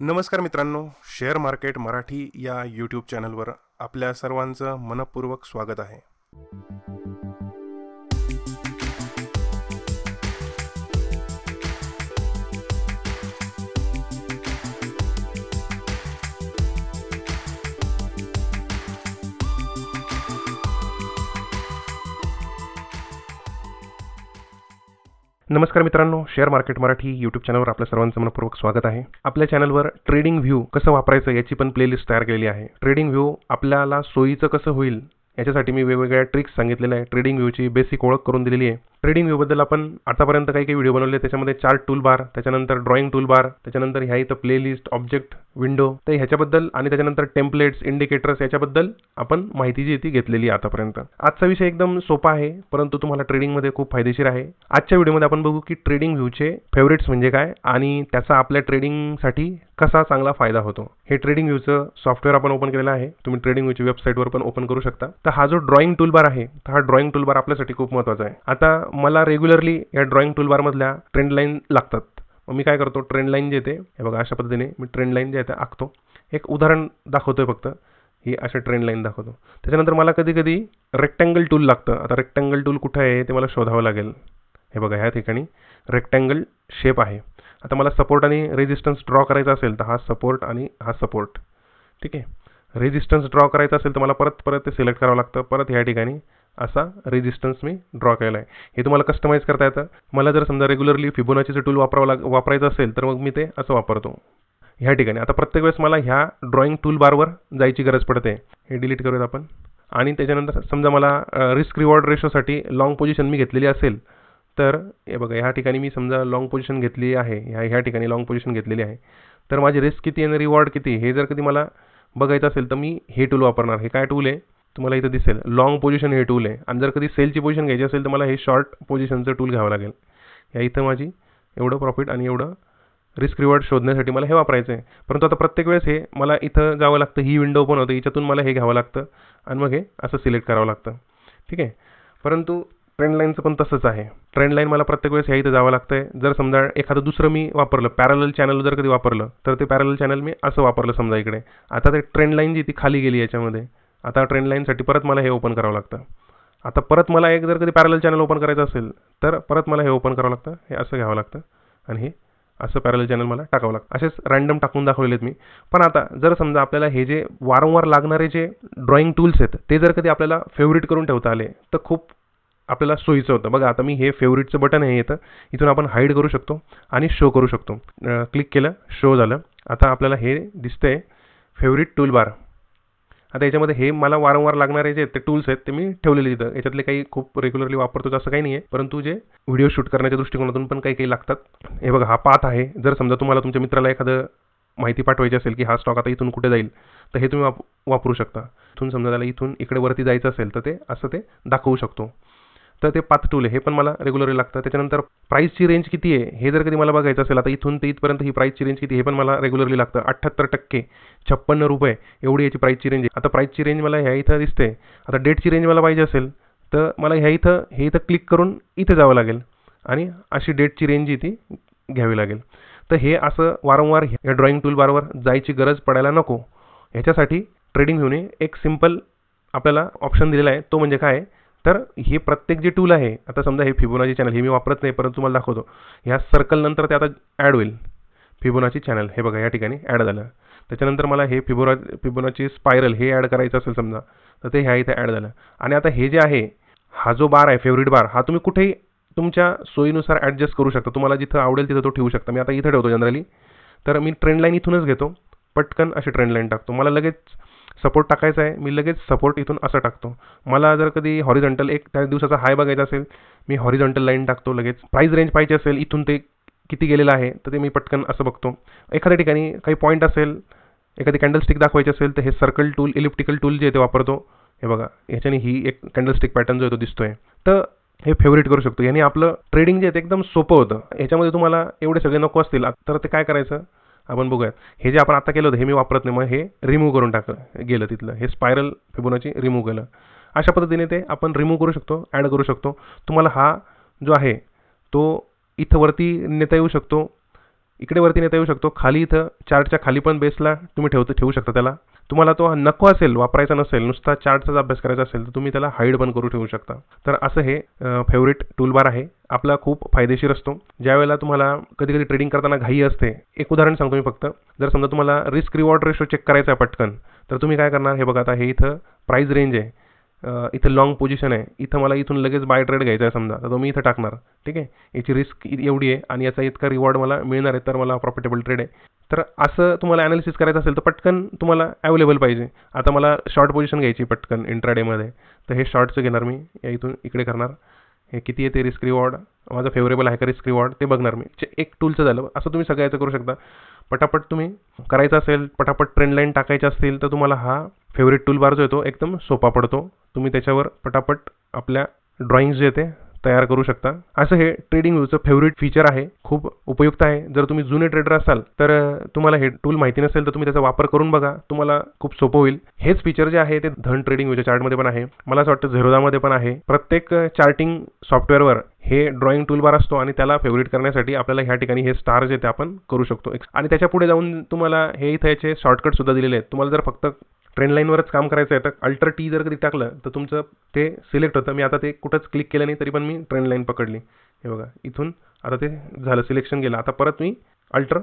नमस्कार मित्रांनो share market Marathi या यूट्यूब चॅनलवर आपल्या सर्वांचं मनपूर्वक स्वागत आहे. नमस्कार मित्रांनो शेअर मार्केट मराठी यूट्यूब चॅनलवर आपल्या सर्वांचं मनपूर्वक स्वागत आहे. आपल्या चॅनलवर ट्रेडिंग व्ह्यू कसं वापरायचं याची पण प्लेलिस्ट तयार केलेली आहे. ट्रेडिंग व्ह्यू आपल्याला सोयीचं कसं होईल याच्यासाठी मी वेगवेगळ्या ट्रिक्स सांगितलेल्या आहे ट्रेडिंग व्ह्यूची बेसिक ओळख करून दिलेली आहे. ट्रेडिंग व्ह्यूबद्दल आपण आतापर्यंत काही काही व्हिडिओ बनवले. त्याच्यामध्ये चार्ट टूल बार त्याच्यानंतर ड्रॉइंग टूल बार त्याच्यानंतर ह्या इथं प्लेलिस्ट ऑब्जेक्ट विंडो तर ह्याच्याबद्दल आणि त्याच्यानंतर टेम्पलेट्स इंडिकेटर्स याच्याबद्दल आपण माहिती जी ती घेतलेली आतापर्यंत. आजचा विषय एकदम सोपा आहे परंतु तुम्हाला ट्रेडिंगमध्ये खूप फायदेशीर आहे. आजच्या व्हिडिओमध्ये आपण बघू की ट्रेडिंग व्ह्यूचे फेवरेट्स म्हणजे काय आणि त्याचा आपल्या ट्रेडिंगसाठी कसा चांगला फायदा होतो. हे ट्रेडिंग व्ह्यूचं सॉफ्टवेअर आपण ओपन केलेलं आहे. तुम्ही ट्रेडिंग व्ह्यूची वेबसाईटवर पण ओपन करू शकता. तर हा जो ड्रॉइंग टूलबार आहे तर हा ड्रॉइंग टूलबार आपल्यासाठी खूप महत्त्वाचा आहे. आता मला रेग्युलरली या ड्रॉइंग टूलबारमधल्या ट्रेंड लाईन लागतात. मग मी काय करतो? ट्रेंड लाईन जे येते हे बघा अशा पद्धतीने मी ट्रेंड लाईन जे आहे ते आखतो. एक उदाहरण दाखवतोय फक्त. ही अशा ट्रेंड लाईन दाखवतो. त्याच्यानंतर मला कधी कधी रेक्टँगल टूल लागतं. आता रेक्टँगल टूल कुठं आहे ते मला शोधावं लागेल. हे बघा ह्या ठिकाणी रेक्टँगल शेप आहे. आता मला सपोर्ट आणि रेजिस्टन्स ड्रॉ करायचा असेल तर हा सपोर्ट आणि हा सपोर्ट ठीक आहे? रेजिस्टन्स ड्रॉ करायचा असेल तर मला परत परत ते सिलेक्ट करावं लागतं. परत ह्या ठिकाणी असा रेजिस्टन्स मी ड्रॉ केला आहे हे तुम्हाला कस्टमाइज करता येतं. मला जर समजा रेग्युलरली फिबोनाचीचं टूल वापरावं लाग वापरायचं असेल तर मग मी ते असं वापरतो. ह्या ठिकाणी. आता प्रत्येक वेळेस मला ह्या ड्रॉइंग टूल बारवर जायची गरज पडते. हे डिलीट करूयात आपण. आणि त्याच्यानंतर समजा मला रिस्क रिवॉर्ड रेशोसाठी लाँग पोझिशन मी घेतलेली असेल तर हे बघा ह्या ठिकाणी मी समजा लाँग पोझिशन घेतली आहे ह्या ह्या ठिकाणी लाँग पोझिशन घेतलेली आहे तर माझी रिस्क किती आणि रिवॉर्ड किती हे जर कधी मला बघायचं असेल तर मी हे टूल वापरणार. हे काय टूल आहे? तुम्हाला इथं दिसेल. लाँग पोझिशन हे टूल आहे. आणि जर कधी सेलची पोझिशन घ्यायची असेल तर मला हे शॉर्ट पोझिशनचं टूल घ्यावं लागेल. या इथं माझी एवढं प्रॉफिट आणि एवढं रिस्क रिवॉर्ड शोधण्यासाठी मला हे वापरायचं आहे. परंतु आता प्रत्येक वेळेस हे मला इथं जावं लागतं. ही विंडो ओपन होते. याच्यातून मला हे घ्यावं लागतं. आणि मग हे असं सिलेक्ट करावं लागतं. ठीक आहे? परंतु ट्रेंड लाईनचं पण तसंच आहे. ट्रेंड लाईन मला प्रत्येक वेळेस ह्या इथं जावं लागतं आहे जर समजा एखादं दुसरं मी वापरलं पॅरल चॅनल जर कधी वापरलं तर ते पॅरल चॅनल मी असं वापरलं समजा इकडे. आता ते ट्रेंड लाईन जी ती खाली गेली याच्यामध्ये. आता ट्रेंड लाईनसाठी परत मला हे ओपन करावं लागतं. आता परत मला एक जर कधी पॅरल चॅनल ओपन करायचं असेल तर परत मला हे ओपन करावं लागतं हे असं घ्यावं लागतं आणि हे असं पॅरल चॅनल मला टाकावं लागतं. असेच रँडम टाकून दाखवलेले आहेत मी. पण आता जर समजा आपल्याला हे जे वारंवार लागणारे जे ड्रॉइंग टूल्स आहेत ते जर कधी आपल्याला फेवरेट करून ठेवता आले तर खूप आपल्याला सोयीचं होतं. बघा आता मी हे फेवरेटचं बटन आहे येतं इथून आपण हाईड करू शकतो आणि शो करू शकतो. क्लिक केलं शो झालं. आता आपल्याला हे दिसतंय फेवरेट टूल बार आता याच्यामध्ये हे मला वारंवार लागणारे जे ते टूल्स आहेत ते मी ठेवलेले तिथं याच्यातले काही खूप रेग्युलरली वापरतो असं काही नाही आहे परंतु जे व्हिडिओ शूट करण्याच्या दृष्टिकोनातून पण काही काही लागतात. हे बघा हा पाथ आहे. जर समजा तुम्हाला तुमच्या मित्राला एखादं माहिती पाठवायची असेल की हा स्टॉक आता इथून कुठे जाईल तर हे तुम्ही वाप वापरू शकता. इथून समजा त्याला इथून इकडे वरती जायचं असेल तर ते असं ते दाखवू शकतो. तर ते पाच टूल आहे हे पण मला रेग्युलरली लागतं. त्याच्यानंतर प्राईसची रेंज किती आहे? हे जर कधी मला बघायचं असेल आता इथून ते इथपर्यंत ही प्राईसची रेंज किती हे पण मला रेग्युलरली लागतं. अठ्ठ्याहत्तर टक्के छप्पन्न रुपये एवढी याची प्राईसची रेंज आहे. आता प्राईसची रेंज मला ह्या इथं दिसते. आता डेटची रेंज मला पाहिजे असेल तर मला ह्या इथं हे इथं क्लिक करून इथं जावं लागेल आणि अशी डेटची रेंज इथे ती घ्यावी लागेल. तर हे असं वारंवार या ड्रॉइंग टूलबारवर जायची गरज पडायला नको. ह्याच्यासाठी ट्रेडिंग व्ह्यूने एक सिंपल आपल्याला ऑप्शन दिलेला आहे. तो म्हणजे काय? तर हे प्रत्येक जे टूल आहे आता समजा हे फिबोनाची चॅनल हे मी वापरत नाही परंतु तुम्हाला दाखवतो. ह्या सर्कल नंतर ते आता ॲड होईल. फिबोनाची चॅनल हे बघा या ठिकाणी ॲड झालं. त्याच्यानंतर मला हे फिबोना फिबोनाची स्पायरल हे ॲड करायचं असेल समजा तर ते ह्या इथं ॲड झालं. आणि आता हे जे आहे हा जो बार आहे फेवरेट बार हा तुम्ही कुठेही तुमच्या सोयीनुसार ॲडजस्ट करू शकता. तुम्हाला जिथं आवडेल तिथं तो ठेवू शकता. मी आता इथं ठेवतो जनरली तर मी ट्रेंडलाईन इथूनच घेतो. पटकन अशी ट्रेंडलाईन टाकतो. मला लगेच सपोर्ट टाकायचा आहे. मी लगेच सपोर्ट इथून असं टाकतो. मला जर कधी हॉरिझॉन्टल एक त्या दिवसाचा हाय बघायचा असेल मी हॉरिझॉन्टल लाईन टाकतो लगेच. प्राईस रेंज पाहिजे असेल इथून ते किती गेलेलं आहे तर ते मी पटकन असं बघतो. एखाद्या ठिकाणी काही पॉईंट असेल एखादी कॅन्डलस्टिक दाखवायची असेल तर हे सर्कल टूल इलिप्टिकल टूल जे ते वापरतो. हे बघा ह्याच्याने ही एक कॅन्डलस्टिक पॅटर्न जो आहे तो दिसतोय. तर हे फेवरेट करू शकतो. याने आपलं ट्रेडिंग जे आहे ते एकदम सोपं होतं. ह्याच्यामध्ये तुम्हाला एवढे सगळे नको असतील तर ते काय करायचं? आपण बघूयात हे जे आपण आता केलं होतं हे मी वापरत नाही मग हे रिमूव्ह करून टाकलं गेलं तिथलं. हे स्पायरल फिबोनाची रिमूव्ह केलं. अशा पद्धतीने ते आपण रिमूव्ह करू शकतो ॲड करू शकतो. तुम्हाला हा जो आहे तो इथं वरती नेता येऊ शकतो इकडे वरती नेता येऊ शकतो खाली इथं चार्टच्या खाली पण बेसला तुम्ही ठेवतो ठेवू शकता त्याला. तुम्हाला तो नको असेल वापरायचा नसेल नुसता चार्टचाच अभ्यास करायचा असेल तर तुम्ही त्याला हाईड पण करू ठेवू शकता. तर असं हे फेवरेट टूलबार आहे. आपला खूप फायदेशीर असतो. ज्यावेळेला तुम्हाला कधी कधी ट्रेडिंग करताना घाई असते एक उदाहरण सांगतो मी फक्त. जर समजा तुम्हाला रिस्क रिवॉर्ड रेशो चेक करायचा आहे पटकन तर तुम्ही काय करणार? हे बघा आता हे इथं प्राईज रेंज आहे. इथं लॉंग पोझिशन आहे. इथं मला इथून लगेच बाय ट्रेड घ्यायचा आहे समजा. तर तो मी इथं टाकणार. ठीक आहे? याची रिस्क एवढी आहे आणि याचा इतका रिवॉर्ड मला मिळणार आहे तर मला प्रॉफिटेबल ट्रेड आहे. तर असं तुम्हाला ॲनालिसिस करायचं असेल तर पटकन तुम्हाला अवेलेबल पाहिजे. आता मला शॉर्ट पोझिशन घ्यायची पटकन इंट्राडेमध्ये तर हे शॉर्टचं घेणार मी. या इथून इकडे करणार. हे किती येते रिस्क रिवॉर्ड माझं फेवरेबल आहे का रिस्क रिवॉर्ड ते बघणार मी. चे- एक टूलचं झालं. असं तुम्ही सगळ्याचं करू शकता. पटापट तुम्ही करायचं असेल पटापट ट्रेंड लाईन टाकायच्या असतील तर तुम्हाला हा फेवरेट टूल बार जो येतो एकदम सोपा पडतो. तुम्ही त्याच्यावर पटापट आपल्या ड्रॉइंग्स जे ते तयार करू शकता. असं हे ट्रेडिंग व्ह्यूचं फेवरेट फीचर आहे. खूप उपयुक्त आहे. जर तुम्ही जुने ट्रेडर असाल तर तुम्हाला हे टूल माहिती नसेल तर तुम्ही त्याचा वापर करून बघा. तुम्हाला खूप सोपं होईल. हेच फीचर जे आहे ते धन ट्रेडिंग व्ह्यूच्या चार्टमध्ये पण आहे. मला असं वाटतं झेरोदामध्ये पण आहे. प्रत्येक चार्टिंग सॉफ्टवेअरवर हे ड्रॉइंग टूलबार असतो आणि त्याला फेवरेट करण्यासाठी आपल्याला ह्या ठिकाणी हे स्टार जे ते आपण करू शकतो. आणि त्याच्या पुढे जाऊन तुम्हाला हे इथे याचे शॉर्टकट सुद्धा दिलेले आहेत. तुम्हाला जर फक्त ट्रेंड लाईनवरच काम करायचं आहे. तर अल्टर टी जर कधी टाकलं तर तुमचं ते सिलेक्ट होतं. मी आता ते कुठंच क्लिक केलं नाही तरी पण मी ट्रेंड लाईन पकडली. हे बघा इथून आता ते झालं सिलेक्शन गेलं. आता परत मी अल्टर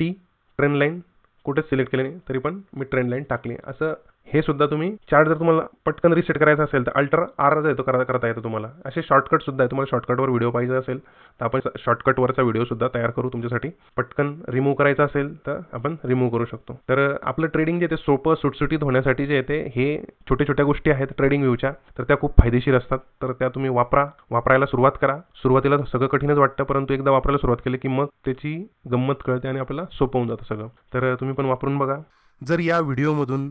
टी ट्रेंड लाईन कुठेच सिलेक्ट केलं नाही तरी पण मी ट्रेंड लाईन टाकली. असं हे सुद्धा तुम्ही चार्ट जर तुम्हाला पटकन रिसेट करायचा असेल तर अल्टर आर येतो करता करता येतो तुम्हाला. असे शॉर्टकट सुद्धा आहे. तुम्हाला शॉर्टकटवर व्हिडिओ पाहिजे असेल तर आपण शॉर्टकटवरचा व्हिडिओ सुद्धा तयार करू तुमच्यासाठी. पटकन रिमूव्ह करायचा असेल तर आपण रिमूव्ह करू शकतो. तर आपलं ट्रेडिंग जे ते सोपं सुटसुटीत होण्यासाठी जे येते हे छोट्या छोट्या गोष्टी आहेत ट्रेडिंग व्ह्यूच्या तर त्या खूप फायदेशीर असतात. तर त्या तुम्ही वापरा. वापरायला सुरुवात करा. सुरुवातीला सगळं कठीणच वाटतं परंतु एकदा वापरायला सुरुवात केली की मग त्याची गंमत कळते आणि आपल्याला सोपं होऊन जातं सगळं. तर तुम्ही पण वापरून बघा. जर या व्हिडिओमधून